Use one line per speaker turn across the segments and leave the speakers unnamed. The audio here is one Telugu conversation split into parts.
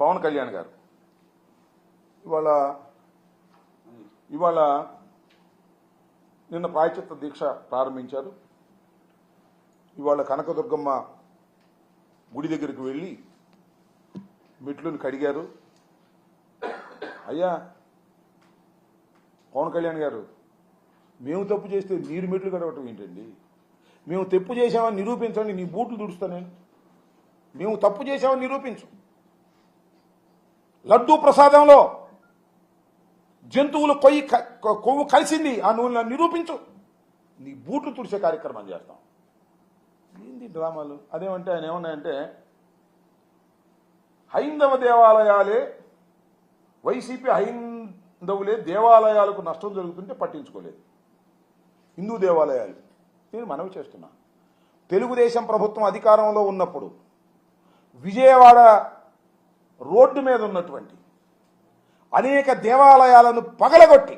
పవన్ కళ్యాణ్ గారు. ఇవాళ ఇవాళ నిన్న ప్రాయచిత్త దీక్ష ప్రారంభించారు. ఇవాళ కనకదుర్గమ్మ గుడి దగ్గరికి వెళ్ళి మెట్లను కడిగారు. అయ్యా పవన్ కళ్యాణ్ గారు మేము తప్పు చేస్తే మీరు మెట్లు కడవటం ఏంటండి? మేము తప్పు చేసామని నిరూపించండి నీ బూట్లు తుడుస్తా మేము తప్పు చేసామని నిరూపించు. లడ్డూ ప్రసాదంలో జంతువులు కొయ్యి క- కొ- కొవ్వు కలిసింది ఆ నూనె నిరూపించు. నీ బూట్లు తుడిచే కార్యక్రమం చేస్తాం. ఏంది డ్రామాలు? అదేమంటే ఆయన ఏమన్నాయంటే హైందవ దేవాలయాలే వైసీపీ హైందవులే దేవాలయాలకు నష్టం జరుగుతుంటే పట్టించుకోలేదు. హిందూ దేవాలయాలు. నేను మనవి చేస్తున్నా. తెలుగుదేశం ప్రభుత్వం అధికారంలో ఉన్నప్పుడు విజయవాడ రోడ్డు మీద ఉన్నటువంటి అనేక దేవాలయాలను పగలగొట్టి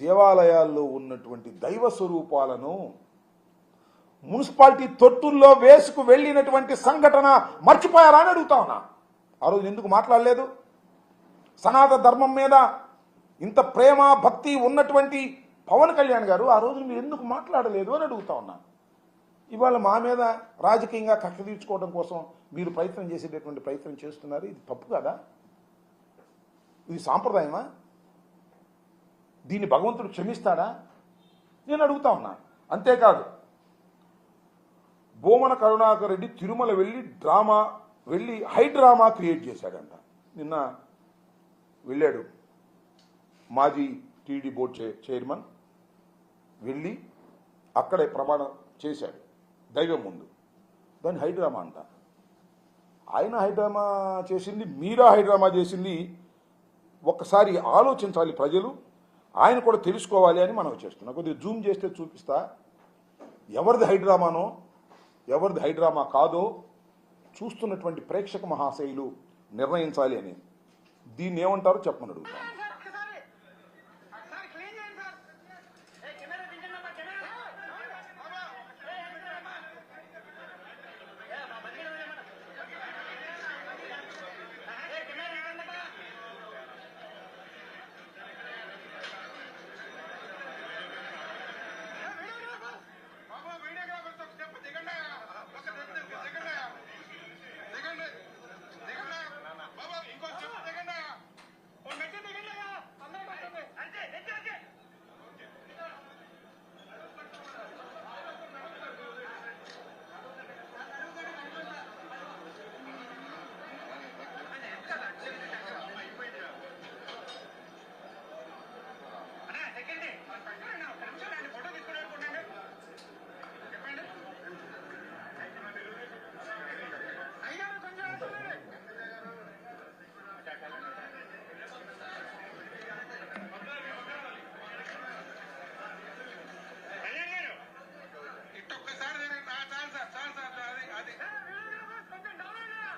దేవాలయాల్లో ఉన్నటువంటి దైవ స్వరూపాలను మున్సిపాలిటీ తొట్టుల్లో వేసుకు వెళ్ళినటువంటి సంఘటన మర్చిపోయారా అని అడుగుతా ఉన్నా. ఆ రోజు ఎందుకు మాట్లాడలేదు? సనాతన ధర్మం మీద ఇంత ప్రేమ భక్తి ఉన్నటువంటి పవన్ కళ్యాణ్ గారు ఆ రోజు మీరు ఎందుకు మాట్లాడలేదు అని అడుగుతా ఉన్నా. ఇవాళ మా మీద రాజకీయంగా కక్ష తీర్చుకోవడం కోసం మీరు ప్రయత్నం చేసేటటువంటి ప్రయత్నం చేస్తున్నారు. ఇది తప్పు కదా? ఇది సాంప్రదాయమా? దీన్ని భగవంతుడు క్షమిస్తాడా? నేను అడుగుతా ఉన్నా. అంతేకాదు బోమన కరుణాకర్ రెడ్డి తిరుమల వెళ్ళి డ్రామా వెళ్ళి హై డ్రామా క్రియేట్ చేశాడంట. నిన్న వెళ్ళాడు మాజీ టీడీ బోర్డు చైర్మన్. వెళ్ళి అక్కడే ప్రమాణం చేశాడు. దైవం ముందు. దాన్ని హైడ్రామా అంట. ఆయన హైడ్రామా చేసింది మీరా హైడ్రామా చేసింది ఒక్కసారి ఆలోచించాలి ప్రజలు. ఆయన కూడా తెలుసుకోవాలి అని మనం చేస్తున్నాం. కొద్దిగా జూమ్ చేస్తే చూపిస్తా. ఎవరిది హైడ్రామానో ఎవరిది హైడ్రామా కాదో చూస్తున్నటువంటి ప్రేక్షక మహాశైలు నిర్ణయించాలి అని. దీన్ని ఏమంటారో చెప్పమని అడుగుతాను.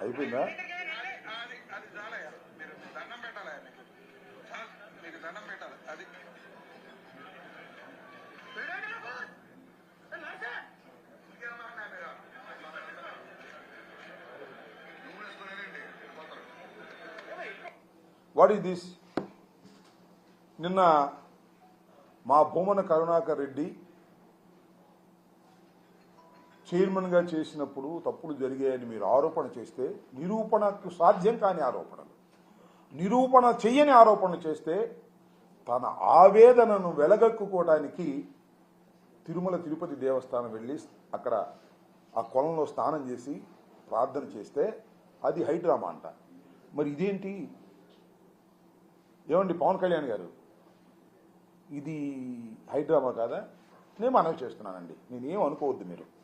అయిపోయిందా? వాట్ ఈస్ దిస్ నిన్న మా భూమన కరుణాకర్ రెడ్డి చైర్మన్గా చేసినప్పుడు తప్పులు జరిగాయని మీరు ఆరోపణ చేస్తే నిరూపణకు సాధ్యం కాని ఆరోపణలు. నిరూపణ చెయ్యని ఆరోపణ చేస్తే తన ఆవేదనను వెలగక్కుకోవడానికి తిరుమల తిరుపతి దేవస్థానం వెళ్ళి అక్కడ ఆ కొలంలో స్నానం చేసి ప్రార్థన చేస్తే అది హైడ్రామా అంట. మరి ఇదేంటి? ఏమండి పవన్ కళ్యాణ్ గారు? ఇది హైడ్రామా కాదా? నేను మనవి చేస్తున్నానండి. నేను అనుకోవద్దు మీరు.